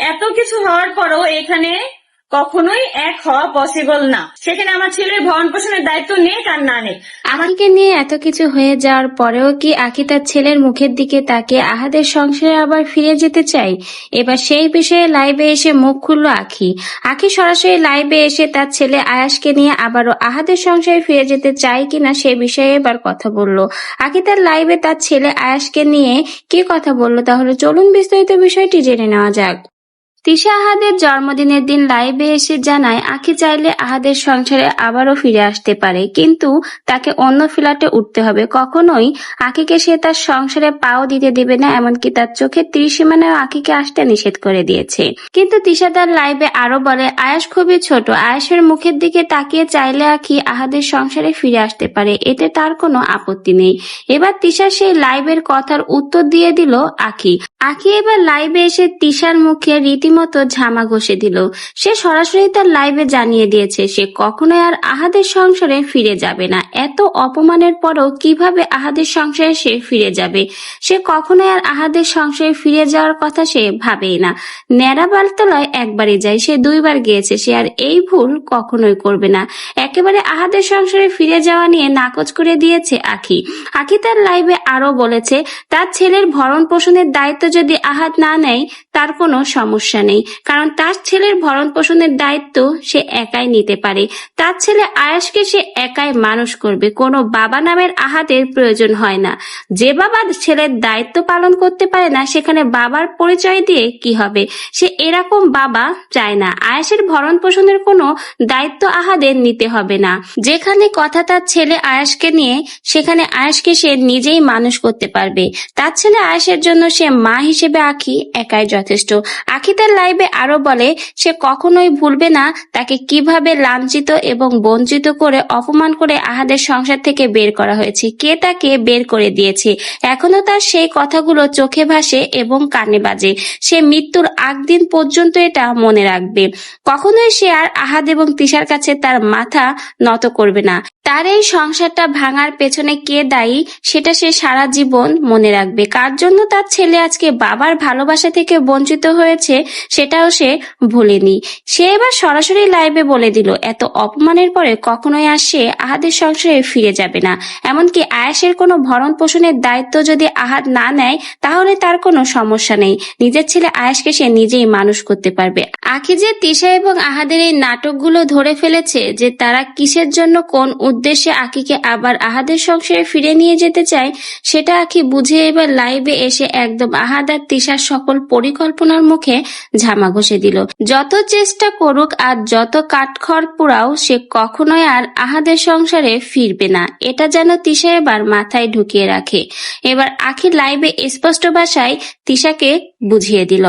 এত কিছু হওয়ার পরও এখানে কখনোই এক হওয়া পসিবল না। সেখানে আমার ছেলের ভরণ পোষণের দায়িত্ব নেই আর না নেই। আখিকে নিয়ে এত কিছু হয়ে যাওয়ার পরেও কি আখি তার ছেলের মুখের দিকে তাকে আহাদের সংসারে আবার ফিরে যেতে চাই এবার সেই বিষয়ে লাইভে এসে মুখ খুলল আখি। আখি সরাসরি লাইভে এসে তার ছেলে আয়াসকে নিয়ে আবারও আহাদের সংসারে ফিরে যেতে চাই কিনা সে বিষয়ে এবার কথা বলল। আখি তার লাইভে তার ছেলে আয়াসকে নিয়ে কি কথা বলল তাহলে চলুন বিস্তারিত বিষয়টি জেনে নেওয়া যাক। তিশা আহাদের জন্মদিনের দিন লাইভে এসে জানায়, আখি চাইলে আহাদের সংসারে আবারও ফিরে আসতে পারে, কিন্তু তাকে অন্য ফ্ল্যাটে উঠতে হবে। কখনোই আখিকে সে তার সংসারে পাও দিতে দেবে না, এমনকি তার চোখের ত্রিসীমানায় আখিকে আসতে নিষেধ করে দিয়েছে। কিন্তু তিশা তার লাইভে আরও বলে, আয়াস খুবই ছোট, আয়াসের মুখের দিকে তাকিয়ে চাইলে আখি আহাদের সংসারে ফিরে আসতে পারে, এতে তার কোনো আপত্তি নেই। এবার তিশা সেই লাইভের কথার উত্তর দিয়ে দিল আখি। আখি এবার লাইভে এসে তিশার মুখে রীতিমতো ঝামা ঘষে দিল। সে সরাসরি তার লাইভে জানিয়ে দিয়েছে, সে কখনোই আর আহাদের সংসারে ফিরে যাবে না। এত অপমানের পরও কীভাবে আহাদের সংসারে সে ফিরে যাবে? সে কখনোই আর আহাদের সংসারে ফিরে যাওয়ার কথা সে ভাবেই না। ন্যাড়া বালতলায় একবারই যায়, সে দুইবার গিয়েছে, সে আর এই ভুল কখনোই করবে না। একেবারে আহাদের সংসারে ফিরে যাওয়া নিয়ে নাকচ করে দিয়েছে আখি। আখি তার লাইভে আরও বলেছে, তার ছেলের ভরণ পোষণের দায়িত্ব যদি আহাদ না নেয়, তার কোনো সমস্যা নেই। কারণ তার ছেলের ভরণ পোষণের দায়িত্ব সে একাই নিতে পারে। তার ছেলে আয়াসকে সে একাই মানুষ করবে। কোনো বাবা নামের আহাদের প্রয়োজন হয় না। যে বাবা ছেলের দায়িত্ব পালন করতে পারে না, সেখানে বাবার পরিচয় দিয়ে কি হবে? সে এরকম বাবা চায় না। আয়াসের ভরণ পোষণের কোনো দায়িত্ব আহাদের নিতে হবে না। যেখানে কথা তার ছেলে আয়াসকে নিয়ে, সেখানে আয়াসকে সে নিজেই মানুষ করতে পারবে। তার ছেলে আয়াসের জন্য সে মা হিসেবে আখি একাই যথেষ্ট। আখি তার লাইভে আরও বলে, সে কখনোই ভুলবে না, তাকে কীভাবে লাঞ্ছিত এবং বঞ্চিত করে অপমান করে আহাদের সংসার থেকে বের করা হয়েছে। কে তাকে বের করে দিয়েছে? এখনও তার সেই কথাগুলো চোখে ভাসে এবং কানে বাজে। সে মৃত্যুর আগ দিন পর্যন্ত এটা মনে রাখবে। কখনোই সে আর আহাদ এবং তিশার কাছে তার মাথা নত করবে না। তার এই সংসারটা ভাঙার পেছনে কে দায়ী, সেটা সে সারা জীবন মনে রাখবে। কার জন্য তার ছেলে আজকে বাবার ভালোবাসা থেকে বঞ্চিত হয়েছে, সেটাও সে ভুলেনি। সে এবার সরাসরি লাইভে বলে দিল, এত অপমানের পরে কখনোই আর সে আহাদের সংসারে ফিরে যাবে না। এমনকি আয়াসের কোনো ভরণ পোষণের দায়িত্ব যদি আহাদ না নেয়, তাহলে তার কোনো সমস্যা নেই। নিজের ছেলে আয়াসকে সে নিজেই মানুষ করতে পারবে। আখি যে তিশা এবং আহাদের এই নাটকগুলো ধরে ফেলেছে যে তারা কিসের জন্য কোন উদ্দেশ্যে আখিকে আবার আহাদের সংসারে ফিরে নিয়ে যেতে চায়, সেটা আখি বুঝে এবার লাইভে এসে একদম আহাদ আর তিশার সকল পরিকল্পনার মুখে ঝামা ঘষে দিল। যত চেষ্টা করুক আর যত কাঠখড় পোড়াও, সে কখনোই আর আহাদের সংসারে ফিরবে না। এটা যেন তিশা এবার মাথায় ঢুকিয়ে রাখে। এবার আখি লাইভে স্পষ্ট ভাষায় তিশাকে বুঝিয়ে দিল।